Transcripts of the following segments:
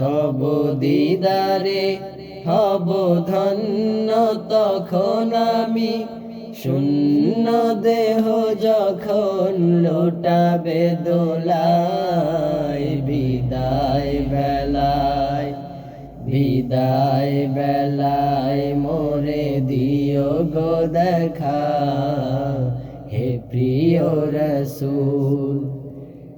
তব দিদারে হব ধন্য তখন আমি। শূন্য দেহ যখন লোটাবে দোলায়, বিদায় বেলায় বিদায় বেলায় মোরে দিও গো দেখা। হে প্রিয় রসুল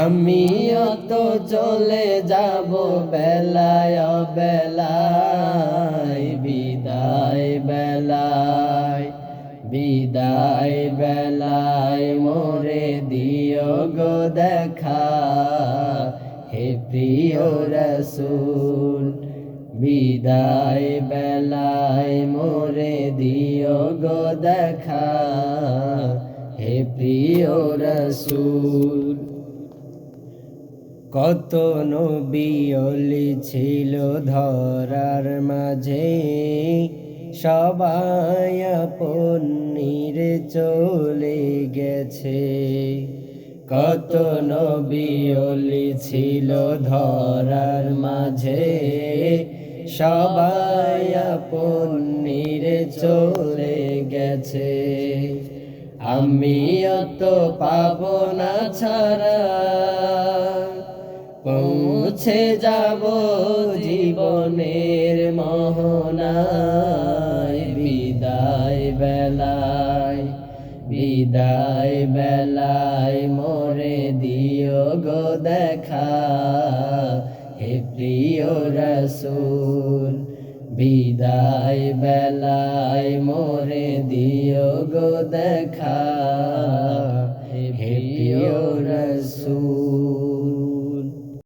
আমি তো চলে যাব বেলায় বেলায়, বিদায় বেলায় বিদায় বেলায় মোরে দিও গো দেখা। হে প্রিয় রসুল, বিদায় বেলায় মোরে দিও গো দেখা। হে প্রিয় রসুল কত নবিয়লি ছিল ধরার মাঝে। সবাই আপনির চলে গেছে। কত নবিয়লি ছিল ধরার মাঝে। সবাই আপনির চলে গেছে। আমিও তো পাবো না ছাড়া মুছে যাব জীবনের মোহনায়। বিদায় বেলায় বিদায় বেলায় মরে দিও গো দেখা। হে প্রিয় রসুল, বিদায় বেলায় মরে দিও গো দেখা। হে প্রিয় রসুল